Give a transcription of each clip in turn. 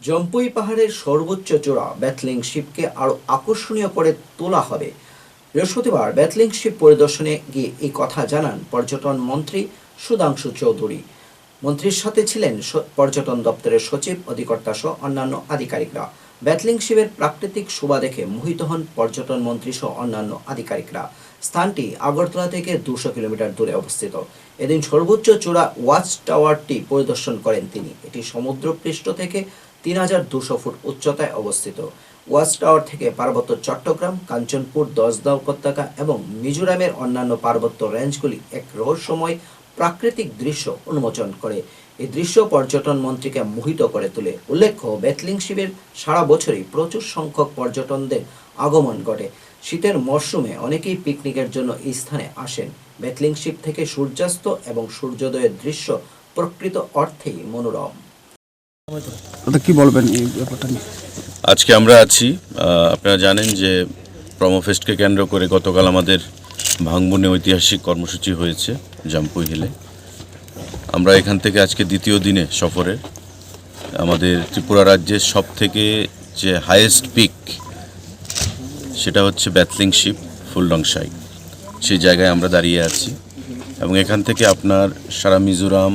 জম্পুই পাহাড়ের সর্বোচ্চ চূড়া ব্যাথলিং শিপকে আরও আকর্ষণীয় করে তোলা হবে। বৃহস্পতিবার ব্যাথলিং শিপ পরিদর্শনে গিয়ে এই কথা জানান পর্যটন মন্ত্রী সুধাংশু চৌধুরী। মন্ত্রীর সাথে ছিলেন পর্যটন দপ্তরের সচিব, অধিকর্তা সহ অন্যান্য আধিকারিকরা। ব্যাথলিং শিবের প্রাকৃতিক শোভা দেখে মোহিত হন পর্যটন মন্ত্রী সহ অন্যান্য আধিকারিকরা। স্থানটি আগরতলা থেকে দুশো কিলোমিটার দূরে অবস্থিত। এদিন সর্বোচ্চ চূড়া ওয়াচ টাওয়ারটি পরিদর্শন করেন তিনি। এটি সমুদ্রপৃষ্ঠ থেকে তিন হাজার দুশো ফুট উচ্চতায় অবস্থিত। ওয়াচ টাওয়ার থেকে পার্বত্য চট্টগ্রাম, কাঞ্চনপুর দশদা উপত্যকা এবং মিজোরামের অন্যান্য পার্বত্য রেঞ্জগুলি এক রহস্যময় প্রাকৃতিক দৃশ্য উন্মোচন করে। এই দৃশ্য পর্যটন মন্ত্রীকে মোহিত করে তোলে। উল্লেখ্য, বেতলিং শিবের সারা বছরই প্রচুর সংখ্যক পর্যটনদের আগমন ঘটে। শীতের মরশুমে অনেকেই পিকনিকের জন্য এই স্থানে আসেন। বেতলিং শিব থেকে সূর্যাস্ত এবং সূর্যোদয়ের দৃশ্য প্রকৃত অর্থেই মনোরম। নিয়ে? আজকে আমরা আছি আপনারা জানেন যে প্রমোফেস্টকে কেন্দ্র করে গতকাল আমাদের ভাঙবনে ঐতিহাসিক কর্মসূচি হয়েছে জাম্পুই হিলে। আমরা এখান থেকে আজকে দ্বিতীয় দিনে সফরের আমাদের ত্রিপুরা রাজ্যের সব থেকে যে হায়েস্ট পিক সেটা হচ্ছে ব্যাথলিং শিপ ফুলডংসাই সেই জায়গায় আমরা দাঁড়িয়ে আছি এবং এখান থেকে আপনার সারা মিজোরাম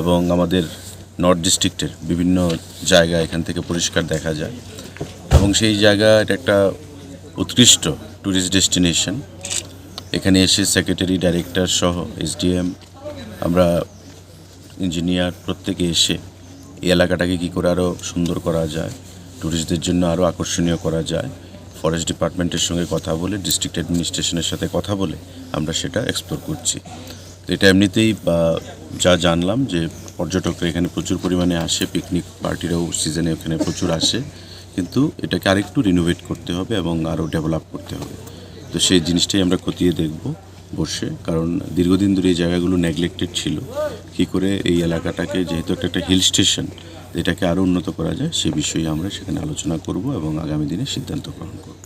এবং আমাদের নর্থ ডিস্ট্রিক্টের বিভিন্ন জায়গা এখান থেকে পরিষ্কার দেখা যায়। এবং সেই জায়গা, এটা একটা উৎকৃষ্ট ট্যুরিস্ট ডেস্টিনেশন এখানে এসে সেক্রেটারি ডাইরেক্টর সহ এসডিএম আমরা ইঞ্জিনিয়ার প্রত্যেকে এসে এই এলাকাটাকে কী করে আরও সুন্দর করা যায় ট্যুরিস্টদের জন্য আরও আকর্ষণীয় করা যায় ফরেস্ট ডিপার্টমেন্টের সঙ্গে কথা বলে ডিস্ট্রিক্ট অ্যাডমিনিস্ট্রেশনের সাথে কথা বলে আমরা সেটা এক্সপ্লোর করছি। তো এটা এমনিতেই যা জানলাম যে পর্যটকরা এখানে প্রচুর পরিমাণে আসে পিকনিক পার্টিরাও সিজনে এখানে প্রচুর আসে। কিন্তু এটাকে আরেকটু রিনোভেট করতে হবে এবং আরও ডেভেলপ করতে হবে। তো সেই জিনিসটাই আমরা খতিয়ে দেখব বসে, কারণ দীর্ঘদিন ধরে এই জায়গাগুলো নেগলেক্টেড ছিল। কী করে এই এলাকাটাকে, যেহেতু একটা একটা হিল স্টেশন এটাকে আরও উন্নত করা যায়, সে বিষয়ে আমরা সেখানে আলোচনা করব এবং আগামী দিনে সিদ্ধান্ত গ্রহণ করব।